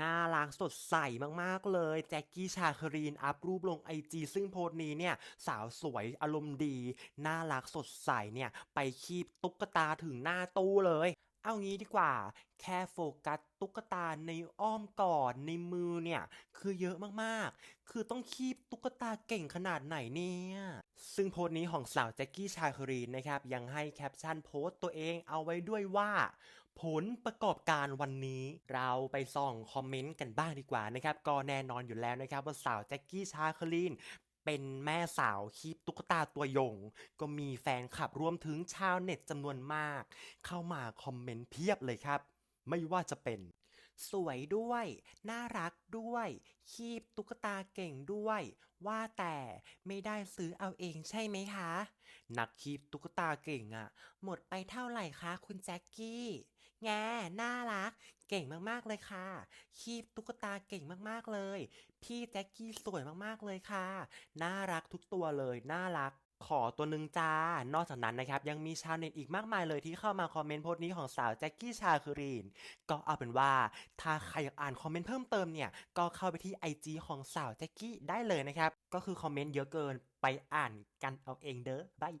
น่ารักสดใสมากๆเลย แจ็คกี้ชาครีนอัพรูปลงไอจีซึ่งโพสต์นี้เนี่ย สาวสวยอารมณ์ดี น่ารักสดใสเนี่ย ไปคีบตุ๊กตาถึงหน้าตู้เลย เอางี้ดีกว่า แค่โฟกัสตุ๊กตาในอ้อมกอดในมือเนี่ย คือเยอะมากๆ คือต้องคีบตุ๊กตาเก่งขนาดไหนเนี่ย ซึ่งโพสต์นี้ของสาวแจ็คกี้ชาครีนนะครับ ยังให้แคปชั่นโพสต์ตัวเองเอาไว้ด้วยว่า ผลประกอบการวันนี้ เราไปส่องคอมเมนต์กันบ้างดีกว่านะครับ ก็แน่นอนอยู่แล้วนะครับ ว่าสาวแจ็คกี้ชาคลีนเป็นแม่สาวคีบตุ๊กตาตัวยง ก็มีแฟนคลับรวมถึงชาวเน็ตจำนวนมาก เข้ามาคอมเมนต์เพียบเลยครับ ไม่ว่าจะเป็น สวยด้วย น่ารักด้วยคีบตุ๊กตาเก่งด้วย ว่าแต่ไม่ได้ซื้อเอาเองใช่ไหมคะ นักคีบตุ๊กตาเก่งอะหมดไปเท่าไหร่คะคุณแจ็คกี้ แง่น่ารัก เก่งมากๆเลยค่ะ คีบตุ๊กตาเก่งมากๆเลย พี่แจ็คกี้สวยมากๆเลยค่ะ น่ารักทุกตัวเลย น่ารักขอตัวหนึ่งจ้า นอกจากนั้นนะครับ ยังมีชาวเน็ตอีกมากมายเลยที่เข้ามาคอมเมนต์โพสต์นี้ของสาวแจ็คกี้ชาคือรีน ก็เอาเป็นว่า ถ้าใครอยากอ่านคอมเมนต์เพิ่มเติมเนี่ย ก็เข้าไปที่ IG ของสาวแจ็คกี้ได้เลยนะครับ ก็คือคอมเมนต์เยอะเกินไปอ่านกันเอาเองเด้อบาย